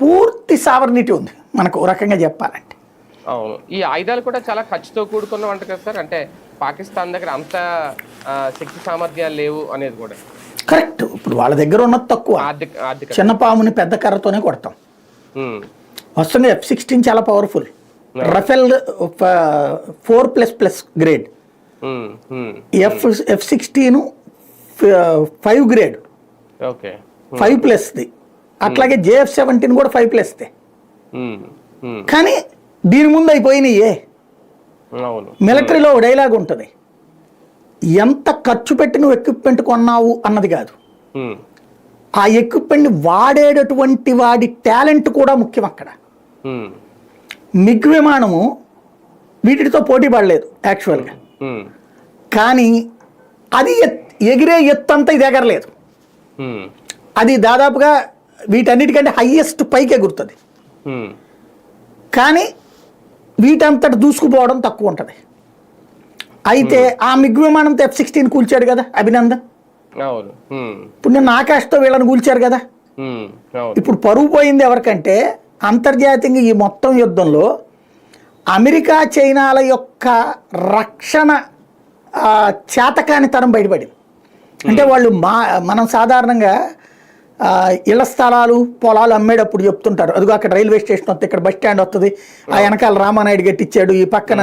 పూర్తి సావర్నిటీ ఉంది మనకు రకంగా చెప్పాలంటే. అవును. ఈ ఆయుధాలు కూడా చాలా ఖర్చుతో కూడుకున్న వంట కదా సార్. అంటే పాకిస్తాన్ దగ్గర అంత శక్తి సామర్థ్యాలు లేవు అనేది కూడా. కరెక్ట్. ఇప్పుడు వాళ్ళ దగ్గర ఉన్నది తక్కువ. చిన్న పాముని పెద్ద కర్రతోనే కొడతాం. వస్తుంది ఎఫ్ సిక్స్టీన్ చాలా powerful Rafale four plus plus grade F F sixteen five grade okay five ప్లస్ది అట్లాగే జేఎఫ్ సెవెంటీన్ కూడా ఫైవ్ ఉమ్, కానీ దీని ముందు అయిపోయినాయే మిలిటరీలో డైలాగ్ ఉంటుంది. ఎంత ఖర్చు పెట్టి నువ్వు ఎక్విప్మెంట్ కొన్నావు అన్నది కాదు. ఆ ఎక్విప్మెంట్ని వాడేటటువంటి వాడి టాలెంట్ కూడా ముఖ్యం అక్కడ. మిగ్ విమానము వీటితో పోటీ పడలేదు యాక్చువల్గా కానీ అది ఎగిరే ఎత్తు అంతా ఇది ఎగరలేదు. అది దాదాపుగా వీటన్నిటికంటే హయ్యెస్ట్ పైకి ఎగురుతుంది ఉమ్, కానీ వీటంతట దూసుకుపోవడం తక్కువ ఉంటుంది. అయితే ఆ మిగ్ విమానంతో ఎఫ్ సిక్స్టీన్ కూల్చాడు కదా అభినందన్? ఇప్పుడు నిన్న ఆకాష్తో వీళ్ళని కూల్చారు కదా? ఇప్పుడు పరువు పోయింది ఎవరికంటే అంతర్జాతీయంగా ఈ మొత్తం యుద్ధంలో అమెరికా చైనాల యొక్క రక్షణ చేతకానితనం బయటపడింది. అంటే వాళ్ళు మా మనం సాధారణంగా ఇళ్ళ స్థలాలు పొలాలు అమ్మేటప్పుడు చెప్తుంటారు. అదిగో అక్కడ రైల్వే స్టేషన్ వస్తుంది ఇక్కడ బస్ స్టాండ్ వస్తుంది. ఆ వెనకాల రామానాయుడు కట్టించాడు ఈ పక్కన